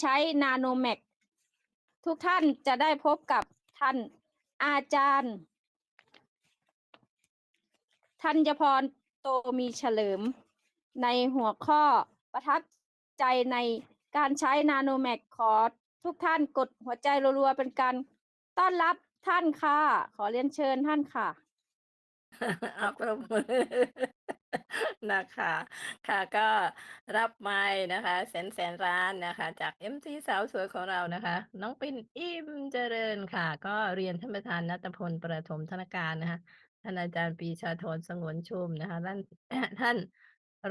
ใช้นาโนแมกทุกท่านจะได้พบกับท่านอาจารย์ธัญพรโตมีเฉลิม ในหัวข้อประทับใจในการใช้นาโนแมกขอทุกท่านกดหัวใจรัวๆเป็นการต้อนรับท่านค่ะ ขอเรียนเชิญท่านค่ะ เอาปรบมือ นะคะ ค่ะ ก็รับไม้นะคะ แสน แสนล้านนะคะ จาก MC สาวสวยของเรานะคะ น้องปิ่น อิ่มเจริญค่ะ ก็เรียนท่านประธานนัตพล ประถมธนการนะคะ ท่านอาจารย์ปรีชาธร สงวนชุมนะคะ ท่าน ท่าน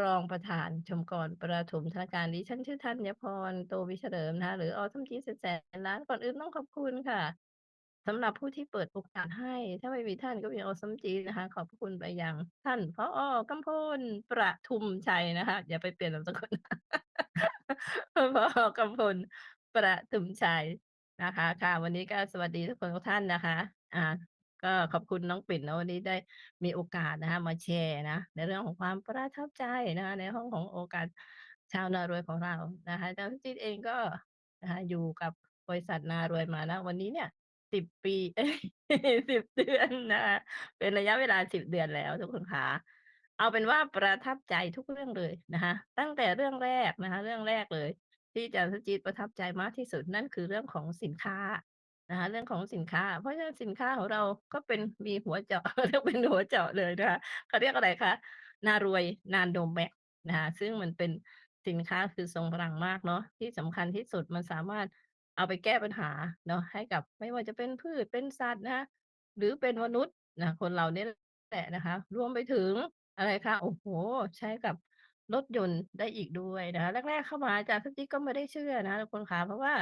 รองประธานชมกรประถมธนการดิฉันชื่อธัญพร โตวิเฉลิมนะคะ หรืออสมจีแสนแสนล้าน ก่อนอื่นต้องขอบคุณค่ะ สำหรับผู้ที่เปิดโอกาสให้ ถ้าไม่มีท่านก็มีโอสมจีนะคะ ขอบพระคุณไปยัง ท่านผออกำพลประทุมชัยนะคะ อย่าไปเปลี่ยนนามสกุลผอกำพลประทุมชัยนะคะ ค่ะ วันนี้ก็สวัสดีทุกคนทุกท่านนะคะ อ่า ก็ขอบคุณน้องปิ่นนะวันนี้ได้มีโอกาสนะคะ มาแชร์นะ ในเรื่องของความประทับใจนะคะ ในห้องของโอกาสชาวนารวยของเรานะคะอาจารย์พิจิตเองก็นะคะอยู่กับบริษัทนารวยมานะวันนี้เนี่ย สิบปี เอ๊ย10เดือนนะคะเป็นระยะเวลา10เดือนแล้วทุกคนขาเอาเป็นว่าประทับใจทุกเรื่องเลยนะคะตั้งแต่เรื่องแรกนะคะ เรื่องแรกเลย ที่อาจารย์สุจิตประทับใจมากที่สุดนั่นคือเรื่องของสินค้านะคะเรื่องของสินค้า เพราะฉะนั้นสินค้าของเราก็เป็นมีหัวเจาะ เรียกเป็นหัวเจาะเลยนะคะเขาเรียกอะไรคะนารวยนานโดมแมกนะคะซึ่งมันเป็นสินค้าคือทรงพลังมากเนาะที่สำคัญที่สุดมันสามารถ เอาไปแก้ปัญหาเนาะ ให้กับไม่ว่าจะเป็นพืช เป็นสัตว์นะคะ หรือเป็นมนุษย์นะ คนเราเนี่ยแหละนะคะ รวมไปถึงอะไรคะ โอ้โฮ ใช้กับรถยนต์ได้อีกด้วยนะคะ แรก ๆ เข้ามาอาจารย์สุจิตก็ไม่ได้เชื่อนะคะทุกคนขา เพราะว่า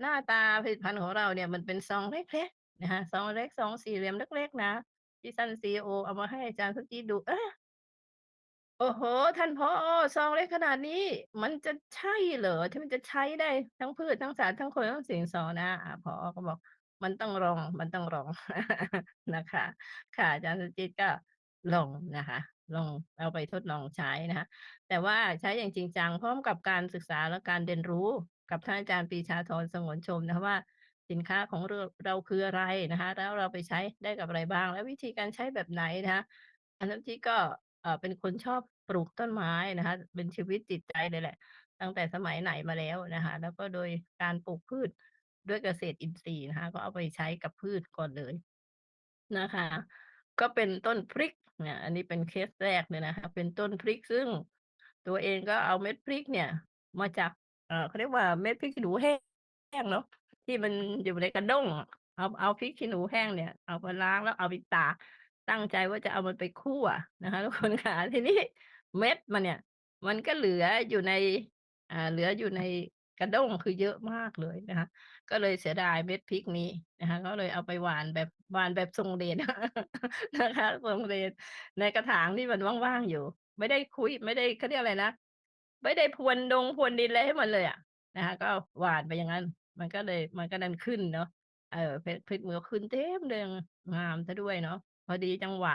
หน้าตาผลิตภัณฑ์ของเราเนี่ยมันเป็นซองเล็ก ๆ นะคะ ซองเล็ก ซองสี่เหลี่ยมเล็ก ๆ นะ ที่ท่านซีอีโอเอามาให้อาจารย์สุจิตดู เอ๊ะ โอ้โฮ ท่านผอ ซองเล็กขนาดนี้ มันจะใช่เหรอ ที่มันจะใช้ได้ทั้งพืช ทั้งสัตว์ ทั้งคน ทั้งสิ่งของนะอ่าผอ ก็บอก มันต้องลอง มันต้องลอง นะคะ ค่ะ อาจารย์สุจิตก็ลองนะคะ ลองเอาไปทดลองใช้นะคะ แต่ว่าใช้อย่างจริงจัง พร้อมกับการศึกษาและการเรียนรู้กับท่านอาจารย์ปรีชา ธร สงวนชมนะคะว่า สินค้าของเราเราคืออะไรนะคะ แล้วเราไปใช้ได้กับอะไรบ้าง และวิธีการใช้แบบไหนนะคะ อาจารย์ สุจิตก็ เอ่อ เป็นคนชอบปลูกต้นไม้นะคะ เป็นชีวิตจิตใจเลยแหละ ตั้งแต่สมัยไหนมาแล้วนะคะ แล้วก็โดยการปลูกพืชด้วยเกษตรอินทรีย์นะคะ ก็เอาไปใช้กับพืชก่อนเลย นะคะ ก็เป็นต้นพริกเนี่ย อันนี้เป็นเคสแรกเลยนะคะ เป็นต้นพริก ซึ่งตัวเองก็เอาเม็ดพริกเนี่ยมาจาก เอ่อ เขาเรียกว่าเม็ดพริกขี้หนูแห้งเนาะ ที่มันอยู่ในกระด้ง เอา เอาพริกขี้หนูแห้งเนี่ย เอามาล้างแล้วเอาไปตาก ตั้งใจว่าจะเอามันไปคั่วนะคะทุกคนขาทีนี้เม็ดมันเนี่ย มันก็เหลืออยู่ในอ่าเหลืออยู่ในกระด้งคือเยอะมากเลยนะคะ ก็เลยเสียดายเม็ดพริกนี้นะคะ ก็เลยเอาไปหวานแบบหวานแบบทรงเดชนะคะทรงเดชในกระถางที่มันว่างๆอยู่ ไม่ได้คุยไม่ได้เขาเรียกอะไรนะไม่ได้พรวนดงพรวนดินอะไรให้มันเลยอะนะคะก็หวานไปอย่างงั้น มันก็เลยมันก็ดันขึ้นเนาะเออเพชรพริกมันก็ขึ้นเต็มเลยงามเสียด้วยเนาะ อดีจังหวะ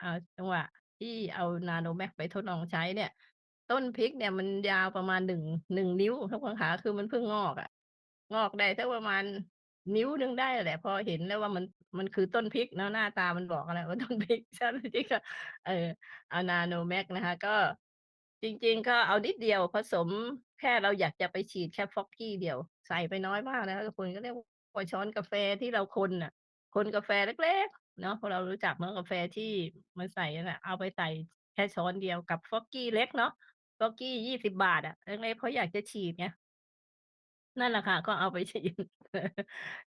อ่าจังหวะที่เอา Nano-Max ไปทดลองใช้เนี่ย ต้นพริกเนี่ยมันยาวประมาณ 1 1 นิ้วทุกคนขา คือมันเพิ่งงอกอะงอกได้สักประมาณนิ้วหนึ่งได้แหละ พอเห็นแล้วว่ามันมันคือต้นพริกเนาะหน้าตามันบอกแล้วว่าต้นพริกใช่ไหมที่ก็เออเอา Nano-Max นะคะ ก็จริง ๆ ก็เอานิดเดียวผสมแค่เราอยากจะไปฉีดแค่ฟอกกี้เดียว ใส่ไปน้อยมากนะคะทุกคนก็เรียกว่าช้อนกาแฟที่เราคนน่ะ คนกาแฟเล็ก เนาะพวกเรารู้จักเนาะกาแฟที่มันใส่นั่นน่ะ เอาไปใส่แค่ช้อนเดียวกับฟอกกี้เล็กเนาะฟอกกี้20บาทอะเล็กๆเพราะอยากจะฉีดไง นั่นแหละค่ะ ก็เอาไปฉีด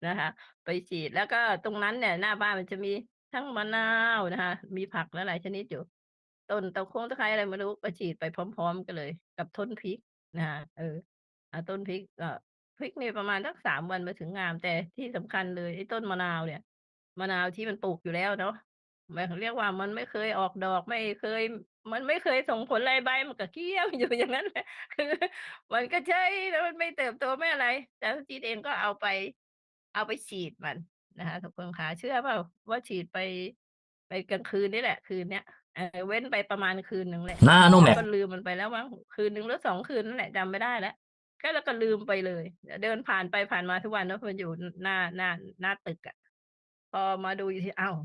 นะคะ ไปฉีดแล้วก็ตรงนั้นเนี่ยหน้าบ้านมันจะมีทั้งมะนาวนะคะ มีผักหลายๆชนิดอยู่ ต้นตะโคงตะไคร้อะไรไม่รู้ก็ฉีดไปพร้อม ๆ กันเลย กับต้นพริกนะคะเอออ่าต้นพริกก็พริกนี่ประมาณสัก3วันมันถึงงาม แต่ที่สำคัญเลยไอ้ต้นมะนาวเนี่ย มะนาวที่มันปลูกอยู่แล้วเนาะมันเรียกว่า มันไม่เคยออกดอก ไม่เคย มันไม่เคยส่งผลอะไร ใบมันก็เขียว อยู่อย่างงั้นแหละ คือมันก็เฉย แล้วมันไม่เติบโต ไม่อะไรแต่สุจิตเองก็เอาไป เอาไปฉีดมันนะคะ ทุกคนขา เชื่อเปล่าว่าฉีดไป ไปกลางคืนนี่แหละ คืนเนี้ย เออเว้นไปประมาณคืนหนึ่งแหละ Nano-Max ก็ลืมมันไปแล้วมั้ง คืนหนึ่งหรือ 2 คืนนั่นแหละ จำไม่ได้แล้ว ก็ แล้วก็ลืมไปเลย เดินผ่านไปผ่านมาทุกวันเนาะ มันอยู่หน้า หน้า หน้าตึกอะ พอมาดูอีกทีอ้าว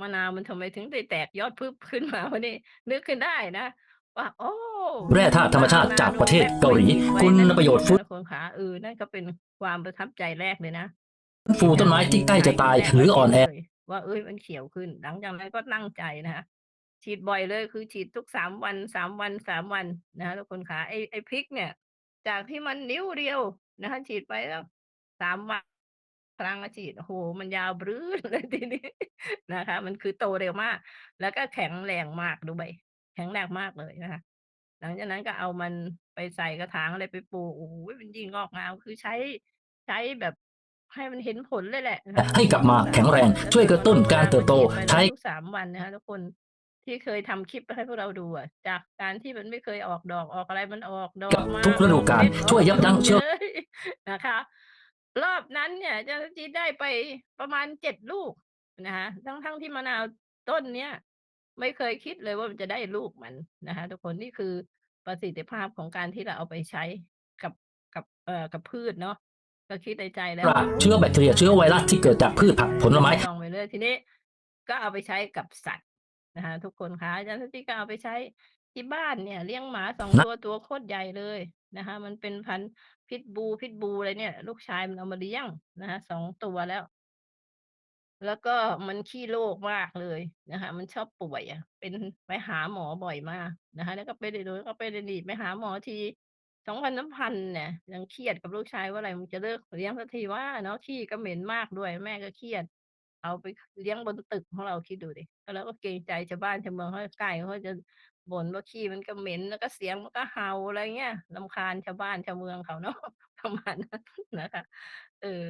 มะนาวมันทำไมถึงได้แตกยอดพึบขึ้นมาวะนี่นึกขึ้นได้นะว่าโอ้แร่ธาตุธรรมชาติจากประเทศเกาหลีคุณประโยชน์ฟื้นคุณขาเออนั่นก็เป็นความประทับใจแรกเลยนะฟูต้นไม้ที่ใกล้จะตายหรืออ่อนแอว่าเอ้ยมันเขียวขึ้น หลังจากนั้นก็ตั้งใจนะคะฉีดบ่อยเลยคือฉีดทุกสามวันสามวันสามวันนะคะทุกคนขาไอ้ไอ้พริกเนี่ย จากที่มันนิ้วเดียวนะคะฉีดไปแล้วสามวัน ครั้งละฉีดโอ้โหมันยาวบรื้นเลยทีนี้นะคะ มันคือโตเร็วมาก แล้วก็แข็งแรงมากด้วยแข็งแรงมากเลยนะคะ หลังจากนั้นก็เอามันไปใส่กระถางอะไรไปปลูกโอ้โหมันยิ่งงอกงามคือใช้ใช้แบบให้มันเห็นผลเลยแหละนะคะให้กลับมาแข็งแรงช่วยกระตุ้นการเติบโตใช้ทุกสามวันนะคะทุกคนที่เคยทำคลิปให้พวกเราดูอะจากการที่มันไม่เคยออกดอกออกอะไรมันออกดอกกับมาทุกฤดูกาลเม็ดช่วยยับยั้งเชื้อลยนะคะ รอบนั้นเนี่ยเจ้าหน้าที่ได้ไปประมาณเจ็ดลูกนะคะทั้งทั้งที่มะนาวต้นเนี้ยไม่เคยคิดเลยว่ามันจะได้ลูกมันนะคะทุกคนนี่คือประสิทธิภาพของการที่เราเอาไปใช้กับกับเอ่อกับพืชเนาะก็คิดในใจแล้วเชื้อแบคทีเรียเชื้อไวรัสที่เกิดจากพืชผักผลไม้ลองไปเรื่อยทีนี้ ก็เอาไปใช้กับสัตว์นะคะทุกคนคะอาจารย์สติก็เอาไปใช้ที่บ้านเนี่ย เลี้ยงหมาสองนะตัวตัวโคตรใหญ่เลยนะคะมันเป็นพันธุ์ พิทบู พิทบูอะไรเนี่ย ลูกชายมันเอามาเลี้ยงนะคะสองตัวแล้ว แล้วก็มันขี้โรคมากเลยนะคะ มันชอบป่วยอะ เป็นไปหาหมอบ่อยมากนะคะ แล้วก็ไปได้ดูก็ไปได้ดีไปหาหมอทีสองพันน้ำพันเนี่ยยังเครียดกับลูกชายว่าอะไรมึงจะเลิกเลี้ยงสักทีว่าเนาะขี้ก็เหม็นมากด้วยแม่ก็เครียด เอาไปเลี้ยงบนตึกของเราคิดดูดิแล้วก็เกรงใจชาวบ้านชาวเมืองเขาใกล้เขาจะ บ่นว่าขี้มันก็เหม็นแล้วก็เสียงมันก็เห่าอะไรเงี้ยรำคาญชาวบ้านชาวเมืองเขาเนาะประมาณนั้นนะคะเออ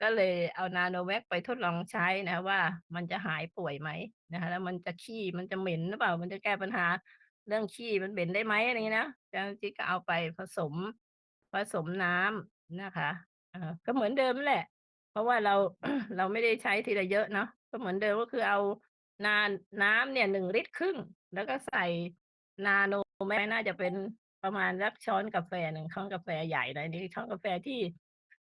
ก็เลยเอานาโนแวคไปทดลองใช้นะว่า มันจะหายป่วยไหมนะคะแล้วมันจะขี้มันจะเหม็นหรือเปล่า มันจะแก้ปัญหาเรื่องขี้มันเหม็นได้ไหมอะไรอย่างงี้นะอาจารย์จิ๊กก็เอาไปผสมผสมน้ำนะคะอ่าก็เหมือนเดิมแหละ เพราะว่าเราเราไม่ได้ใช้ทีละเยอะเนาะก็เหมือนเดิมก็คือเอา นาน้ำเนี่ยหนึ่งลิตรครึ่ง แล้วก็ใส่นาโนแม่น่าจะเป็นประมาณสักช้อนกาแฟหนึ่งช้อนกาแฟใหญ่นะนี่ช้อนกาแฟที่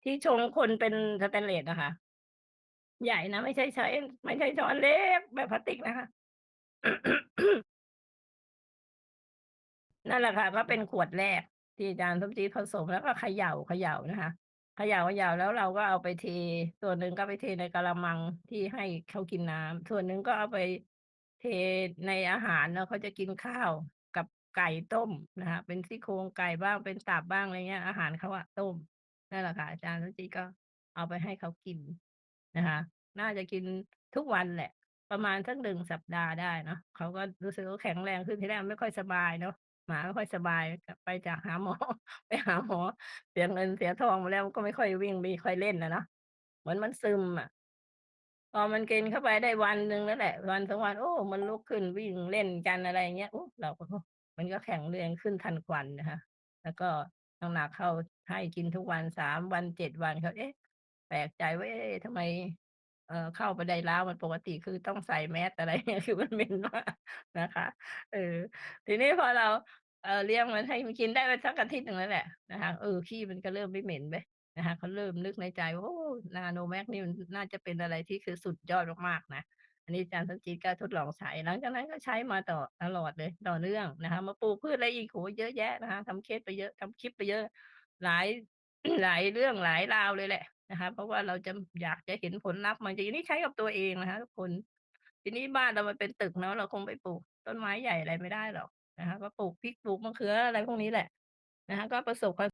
ที่ชงคนเป็นสแตนเลสนะคะ ใหญ่นะไม่ใช่ใช้ไม่ใช่ช้อนเล็กแบบพลาสติกนะคะนั่นแหละค่ะก็เป็นขวดแรกที่อาจารย์สมศรีผสมแล้วก็เขย่าเขย่านะคะ ขย่าเขย่าแล้วเราก็เอาไปเท ส่วนหนึ่งก็ไปเทในกะละมังที่ให้เขากินน้ำส่วนหนึ่งก็เอาไปเทในอาหารเนาะเขาจะกินข้าวกับไก่ต้มนะคะเป็นซี่โครงไก่บ้างเป็นตับบ้างอะไรเงี้ย อาหารเขาอะต้มนั่นแหละค่ะอาจารย์สมศรีก็เอาไปให้เขากินนะคะ น่าจะกินทุกวันแหละ ประมาณสักหนึ่งสัปดาห์ได้เนาะเขาก็รู้สึกว่าแข็งแรงขึ้นทีแรกไม่ค่อยสบายเนาะ หมาไม่ค่อยสบายกลับไปจากหาหมอ ไปหาหมอ เสียเงินเสียทองมาแล้ว มันก็ไม่ค่อยวิ่ง ไม่ค่อยเล่นนะเนาะ เหมือนมันซึมอะ พอมันกินเข้าไปได้วันหนึ่งแล้วแหละวันสองวัน โอ้ มันลุกขึ้นวิ่งเล่นกัน อะไรอย่างเงี้ย โอ้ เราก็มันก็แข็งแรงขึ้นทันควันนะคะ แล้วก็น้ำหนักเข้า ให้กินทุกวันสามวันเจ็ดวัน เขา เอ๊ะ แปลกใจว่า เอ๊ะ ทำไม เอ่อ เข้าไปได้แล้ว มันปกติคือต้องใส่แมสอะไรเงี้ยคือมันเหม็นมากนะคะ เออ ทีนี้พอเรา เออเลี้ยงมันให้มันกินได้ไปสักอาทิตย์หนึ่งแล้วแหละนะคะเออขี้มันก็เริ่มไม่เหม็นไปนะคะเขาเริ่มนึกในใจว่าโอ้นาโนแมกนี่มันน่าจะเป็นอะไรที่คือสุดยอดมากๆนะอันนี้อาจารย์สมจิตก็ทดลองใช้หลังจากนั้นก็ใช้มาต่อตลอดเลยต่อเนื่องนะคะ มาปลูกพืชอะไรอีกโหเยอะแยะนะคะทำเคสไปเยอะทำคลิปไปเยอะ หลายหลายเรื่องหลายราวเลยแหละนะคะเพราะว่าเราจะอยากจะเห็นผลลัพธ์มันจริงนี่ใช้กับตัวเองนะคะทุกคนทีนี้บ้านเรามันเป็นตึกเนาะเราคงไปปลูกต้นไม้ใหญ่อะไรไม่ได้หรอก นะคะก็ปลูกพริกปลูกมะเขืออะไรพวกนี้แหละนะคะก็ประสบความ